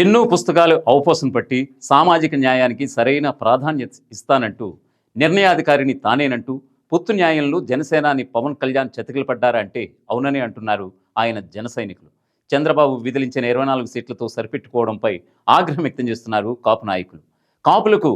ఎన్నో పుస్తకాలు అవపోసం పట్టి సామాజిక న్యాయానికి సరైన ప్రాధాన్యత ఇస్తానంటూ నిర్ణయాధికారిని తానేనంటూ పొత్తు న్యాయంలో జనసేనాని పవన్ కళ్యాణ్ చతికిలు పడ్డారా అంటే అవుననే అంటున్నారు ఆయన జన సైనికులు. చంద్రబాబు విధిలించిన ఇరవై నాలుగు సీట్లతో సరిపెట్టుకోవడంపై ఆగ్రహం వ్యక్తం చేస్తున్నారు కాపు నాయకులు. కాపులకు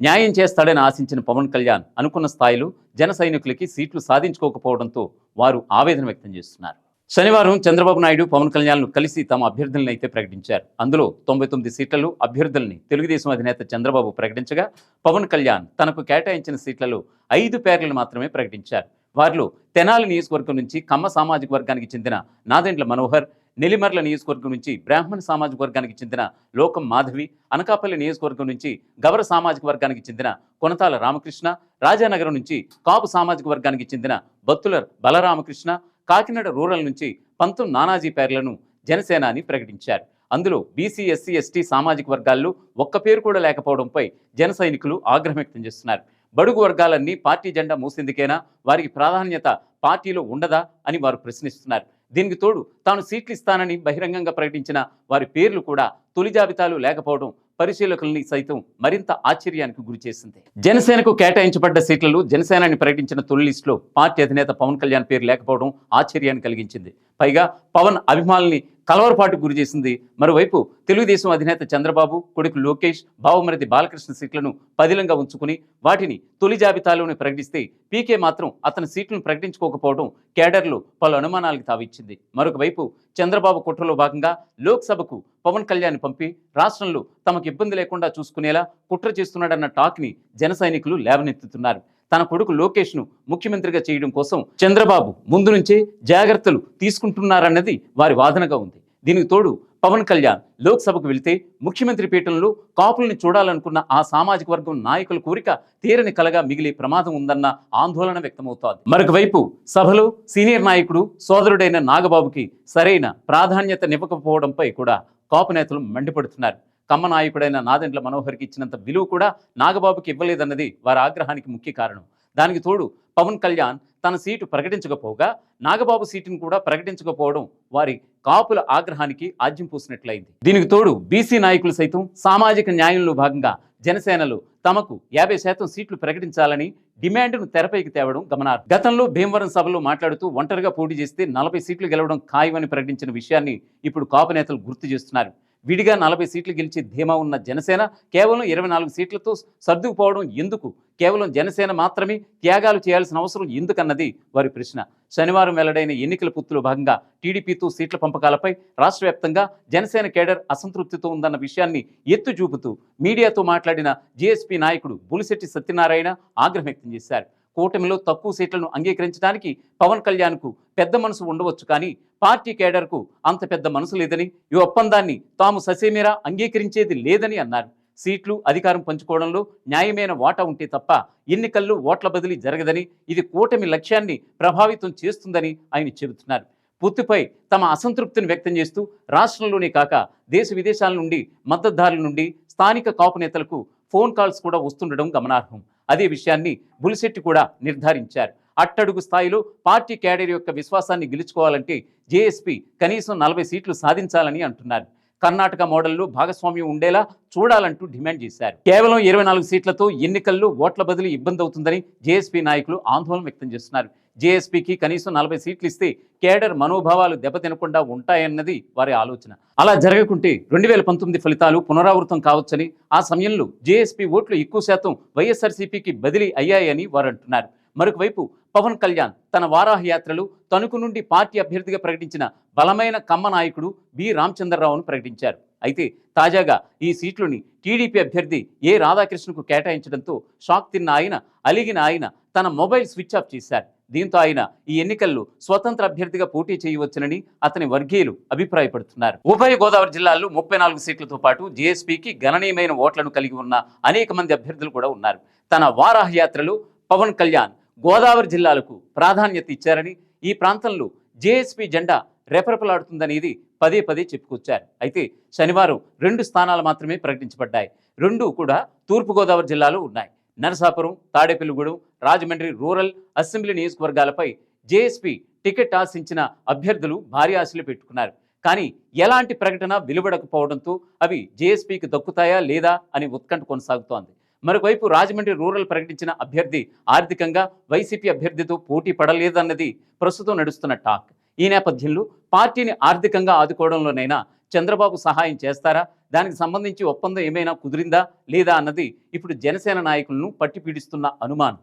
న్యాయం చేస్తాడని ఆశించిన పవన్ కళ్యాణ్ అనుకున్న స్థాయిలో జన సైనికులకి సీట్లు సాధించుకోకపోవడంతో వారు ఆవేదన వ్యక్తం చేస్తున్నారు. శనివారం చంద్రబాబు నాయుడు పవన్ కళ్యాణ్ను కలిసి తమ అభ్యర్థులను అయితే ప్రకటించారు. అందులో తొంభై తొమ్మిది సీట్లలో అభ్యర్థుల్ని తెలుగుదేశం అధినేత చంద్రబాబు ప్రకటించగా పవన్ కళ్యాణ్ తనకు కేటాయించిన సీట్లలో ఐదు పేర్లను మాత్రమే ప్రకటించారు. వారిలో తెనాలి నియోజకవర్గం నుంచి కమ్మ సామాజిక వర్గానికి చెందిన నాదెండ్ల మనోహర్ నెల్లిమర్ల నియోజకవర్గం నుంచి బ్రాహ్మణ సామాజిక వర్గానికి చెందిన లోకం మాధవి అనకాపల్లి నియోజకవర్గం నుంచి గవర సామాజిక వర్గానికి చెందిన కొనతాల రామకృష్ణ రాజానగరం నుంచి కాపు సామాజిక వర్గానికి చెందిన బత్తుల బలరామకృష్ణ కాకినాడ రూరల్ నుంచి పంతం నానాజీ పేర్లను జనసేనాని ప్రకటించారు. అందులో బీసీ ఎస్సీ ఎస్టీ సామాజిక వర్గాల్లో ఒక్క పేరు కూడా లేకపోవడంపై జన సైనికులు ఆగ్రహం వ్యక్తం చేస్తున్నారు. బడుగు వర్గాలన్నీ పార్టీ జెండా మూసేందుకేనా? వారికి ప్రాధాన్యత పార్టీలో ఉండదా? అని వారు ప్రశ్నిస్తున్నారు. దీనికి తోడు తాను సీట్లు ఇస్తానని బహిరంగంగా ప్రకటించిన వారి పేర్లు కూడా తొలి జాబితాలు లేకపోవడం పరిశీలకుల్ని సైతం మరింత ఆశ్చర్యానికి గురిచేసింది జనసేనకు కేటాయించబడ్డ సీట్లలో జనసేనని ప్రకటించిన తొలి లిస్టులో పార్టీ అధినేత పవన్ కళ్యాణ్ పేరు లేకపోవడం ఆశ్చర్యాన్ని కలిగించింది. పైగా పవన్ అభిమానుల్ని కలవరపాటుకు గురి చేసింది. మరోవైపు తెలుగుదేశం అధినేత చంద్రబాబు కొడుకు లోకేష్ బావమరిది బాలకృష్ణ సీట్లను పదిలంగా ఉంచుకుని వాటిని తొలి జాబితాలోనే ప్రకటిస్తే పీకే మాత్రం అతని సీట్లను ప్రకటించుకోకపోవడం కేడర్లు పలు అనుమానాలకు తావిచ్చింది. మరొకవైపు చంద్రబాబు కుట్రలో భాగంగా లోక్సభకు పవన్ కళ్యాణ్ పంపి రాష్ట్రంలో తమకు ఇబ్బంది లేకుండా చూసుకునేలా కుట్ర చేస్తున్నాడన్న టాక్ని జన సైనికులు లేవనెత్తుతున్నారు. తన కొడుకు లోకేష్ను ముఖ్యమంత్రిగా చేయడం కోసం చంద్రబాబు ముందు నుంచే జాగ్రత్తలు తీసుకుంటున్నారన్నది వారి వాదనగా ఉంది. దీనికి తోడు పవన్ కళ్యాణ్ లోక్సభకు వెళితే ముఖ్యమంత్రి పీఠంలో కాపుల్ని చూడాలనుకున్న ఆ సామాజిక వర్గం నాయకుల కోరిక తీరని కలగా మిగిలే ప్రమాదం ఉందన్న ఆందోళన వ్యక్తమవుతోంది. మరొక వైపు సభలో సీనియర్ నాయకుడు సోదరుడైన నాగబాబుకి సరైన ప్రాధాన్యతనివ్వకపోవడంపై కూడా కాపు నేతలు మండిపడుతున్నారు. కమ్మ నాయకుడైన నాదెండ్ల మనోహర్కి ఇచ్చినంత విలువ కూడా నాగబాబుకి ఇవ్వలేదన్నది వారి ఆగ్రహానికి ముఖ్య కారణం. దానికి తోడు పవన్ కళ్యాణ్ తన సీటు ప్రకటించకపోగా నాగబాబు సీటును కూడా ప్రకటించకపోవడం వారి కాపుల ఆగ్రహానికి ఆజ్యం పూసినట్లయింది. దీనికి తోడు బీసీ నాయకులు సైతం సామాజిక న్యాయంలో భాగంగా జనసేనలు తమకు యాభై శాతం సీట్లు ప్రకటించాలని డిమాండ్ను తెరపైకి తేవడం గమనార్హం. గతంలో భీమవరం సభలో మాట్లాడుతూ ఒంటరిగా పోటీ చేస్తే నలభై సీట్లు గెలవడం ఖాయమని ప్రకటించిన విషయాన్ని ఇప్పుడు కాపు నేతలు గుర్తు చేస్తున్నారు. విడిగా నలభై సీట్లు గెలిచి ధీమా ఉన్న జనసేన కేవలం ఇరవై నాలుగు సీట్లతో సర్దుకుపోవడం ఎందుకు? కేవలం జనసేన మాత్రమే త్యాగాలు చేయాల్సిన అవసరం ఎందుకన్నది వారి ప్రశ్న. శనివారం వెల్లడైన ఎన్నికల పుత్తులో భాగంగా టీడీపీతో సీట్ల పంపకాలపై రాష్ట్ర వ్యాప్తంగా జనసేన కేడర్ అసంతృప్తితో ఉందన్న విషయాన్ని ఎత్తు చూపుతూ మీడియాతో మాట్లాడిన జీఎస్పీ నాయకుడు బులిశెట్టి సత్యనారాయణ ఆగ్రహం వ్యక్తం చేశారు. కూటమిలో తక్కువ సీట్లను అంగీకరించడానికి పవన్ కళ్యాణ్కు పెద్ద మనసు ఉండవచ్చు కానీ పార్టీ కేడర్కు అంత పెద్ద మనసు లేదని ఈ ఒప్పందాన్ని తాము ససేమేరా అంగీకరించేది లేదని అన్నారు. సీట్లు అధికారం పంచుకోవడంలో న్యాయమైన వాటా ఉంటే తప్ప ఎన్నికల్లో ఓట్ల బదిలీ జరగదని ఇది కూటమి లక్ష్యాన్ని ప్రభావితం చేస్తుందని ఆయన చెబుతున్నారు. పూర్తిపై తమ అసంతృప్తిని వ్యక్తం చేస్తూ రాష్ట్రంలోనే కాక దేశ విదేశాల నుండి మద్దతుదారుల నుండి స్థానిక కాపు నేతలకు ఫోన్ కాల్స్ కూడా వస్తుండడం గమనార్హం. అదే విషయాన్ని బులిశెట్టి కూడా నిర్ధారించారు. అట్టడుగు స్థాయిలో పార్టీ క్యాడర్ యొక్క విశ్వాసాన్ని గెలుచుకోవాలంటే జేఎస్పీ కనీసం నలభై సీట్లు సాధించాలని అంటున్నారు. కర్ణాటక మోడల్లో భాగస్వామ్యం ఉండేలా చూడాలంటూ డిమాండ్ చేశారు. కేవలం ఇరవై నాలుగు సీట్లతో ఎన్నికల్లో ఓట్ల బదిలీ ఇబ్బంది అవుతుందని జేఎస్పీ నాయకులు ఆందోళన వ్యక్తం చేస్తున్నారు. జేఎస్పీకి కనీసం నలభై సీట్లు ఇస్తే కేడర్ మనోభావాలు దెబ్బతినకుండా ఉంటాయన్నది వారి ఆలోచన. అలా జరగకుంటే రెండు వేల పంతొమ్మిది ఫలితాలు పునరావృతం కావచ్చని ఆ సమయంలో జేఎస్పీ ఓట్లు ఎక్కువ శాతం వైఎస్ఆర్సీపీకి బదిలీ అయ్యాయని వారు అంటున్నారు మరొకవైపు పవన్ కళ్యాణ్ తన వారాహ యాత్రలు తణుకు నుండి పార్టీ అభ్యర్థిగా ప్రకటించిన బలమైన కమ్మ నాయకుడు బి రామచంద్రరావును ప్రకటించారు. అయితే తాజాగా ఈ సీట్లోని టీడీపీ అభ్యర్థి ఏ రాధాకృష్ణకు కేటాయించడంతో షాక్ తిన్న ఆయన అలిగిన ఆయన తన మొబైల్ స్విచ్ ఆఫ్ చేశారు. దీంతో ఆయన ఈ ఎన్నికల్లో స్వతంత్ర అభ్యర్థిగా పోటీ చేయవచ్చునని అతని వర్గీయులు అభిప్రాయపడుతున్నారు. ఉభయ గోదావరి జిల్లాల్లో ముప్పై నాలుగు సీట్లతో పాటు జేఎస్పీకి గణనీయమైన ఓట్లను కలిగి ఉన్న అనేక మంది అభ్యర్థులు కూడా ఉన్నారు. తన వారాహ యాత్రలో పవన్ కళ్యాణ్ గోదావరి జిల్లాలకు ప్రాధాన్యత ఇచ్చారని ఈ ప్రాంతంలో జేఎస్పీ జెండా రెపరెపలాడుతుందనేది పదే పదే చెప్పుకొచ్చారు. అయితే శనివారం రెండు స్థానాలు మాత్రమే ప్రకటించబడ్డాయి. రెండు కూడా తూర్పుగోదావరి జిల్లాలో ఉన్నాయి. నరసాపురం తాడేపల్లిగూడెం రాజమండ్రి రూరల్ అసెంబ్లీ నియోజకవర్గాలపై జేఎస్పీ టికెట్ ఆశించిన అభ్యర్థులు భారీ ఆశలు పెట్టుకున్నారు. కానీ ఎలాంటి ప్రకటన వెలువడకపోవడంతో అవి జేఎస్పీకి దక్కుతాయా లేదా అని ఉత్కంఠ కొనసాగుతోంది. మరోవైపు రాజమండ్రి రూరల్ ప్రకటించిన అభ్యర్థి ఆర్థికంగా వైసీపీ అభ్యర్థితో పోటీ పడలేదన్నది ప్రస్తుతం నడుస్తున్న టాక్. ఈ నేపథ్యంలో పార్టీని ఆర్థికంగా ఆదుకోవడంలోనైనా చంద్రబాబు సహాయం చేస్తారా? దానికి సంబంధించి ఒప్పందం ఏమైనా కుదిరిందా లేదా అన్నది ఇప్పుడు జనసేన నాయకులను పట్టిపీడిస్తున్న అనుమానం.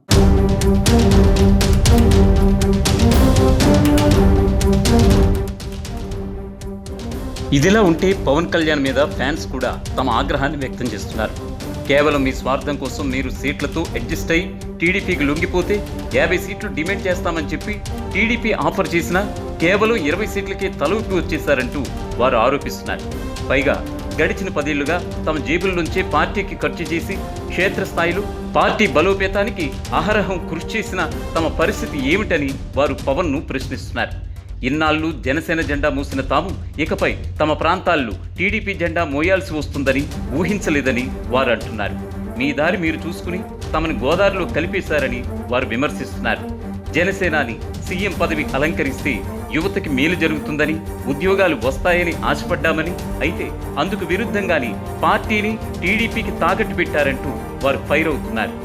ఇదిలా ఉంటే పవన్ కళ్యాణ్ మీద ఫ్యాన్స్ కూడా తమ ఆగ్రహాన్ని వ్యక్తం చేస్తున్నారు. కేవలం మీ స్వార్థం కోసం మీరు సీట్లతో అడ్జస్ట్ అయి టీడీపీకి లొంగిపోతే యాభై సీట్లు డిమాండ్ చేస్తామని చెప్పి టీడీపీ ఆఫర్ చేసినా కేవలం ఇరవై సీట్లకే తలూపి వచ్చేశారంటూ వారు ఆరోపిస్తున్నారు. పైగా గడిచిన పదేళ్ళుగా తమ జేబుల నుంచే పార్టీకి ఖర్చు చేసి క్షేత్రస్థాయిలో పార్టీ బలోపేతానికి అహరహం కృషి చేసిన తమ పరిస్థితి ఏమిటని వారు పవన్ను ప్రశ్నిస్తున్నారు. ఇన్నాళ్ళు జనసేన జెండా మూసిన తాము ఇకపై తమ ప్రాంతాల్లో టీడీపీ జెండా మోయాల్సి వస్తుందని ఊహించలేదని వారు అంటున్నారు. మీ దారి మీరు చూసుకుని తమని గోదావరిలో కలిపేశారని వారు విమర్శిస్తున్నారు. జనసేనాని సీఎం పదవి అలంకరిస్తే యువతకి మేలు జరుగుతుందని ఉద్యోగాలు వస్తాయని ఆశపడ్డామని అయితే అందుకు విరుద్ధంగానే పార్టీని టీడీపీకి తాకట్టు పెట్టారంటూ వారు ఫైర్ అవుతున్నారు.